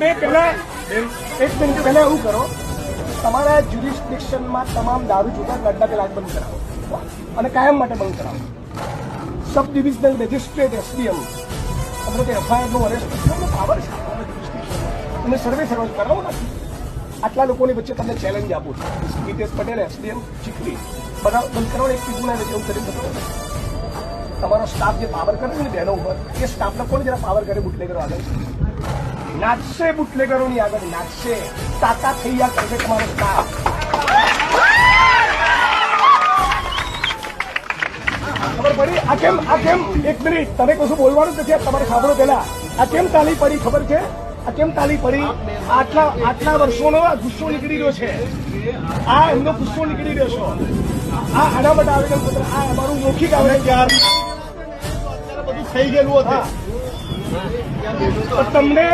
તમે પહેલા એક મિનિટ પહેલા એવું કરો, તમારા જ્યુરિસ્ડિક્શનમાં તમામ દારૂ જુદા ગડ્ડા કલાક બંધ કરાવો. અને કાયમ માટે બંધ કરાવો. સબ ડિવિઝનલ મેજિસ્ટ્રેટ એસડીએમ અમને તે એફઆઈઆરનું અરેસ્ટ કરવાનો પાવર છે. અને સર્વે સર્વે કરાવો નથી આટલા લોકોની વચ્ચે તમને ચેલેન્જ આપું છું. ગીતેશ પટેલ એસડીએમ ચીખલી. બધા બંધ કરાવો એક વચ્ચે એવું કરી શકો તમારો સ્ટાફ જે પાવર કરે છે ને બહેનો ઉપર, એ સ્ટાફને કોણ જરા પાવર કરે, બુટલેગરો આગળ. નાચશે બુટલેગરોની આગળ નાચશે. તાતા થઈ ગયા કરશે તમારો સ્ટાફ ખબર પડી? આ કેમ આ કેમ? એક મિનિટ તમે કશું બોલવાનું નથી તમારે સાંભળો પેલા આ કેમ તાલી પડી ખબર છે? આ કેમ તાલી પડી? આટલા આટલા વર્ષોનો આ ગુસ્સો નીકળી રહ્યો છે. આ એમનો ગુસ્સો નીકળી રહ્યો છે. આ આના માટે આવેદન પત્ર આ અમારું મૌખિક આવેદન બધું થઈ ગયેલું હા. તમને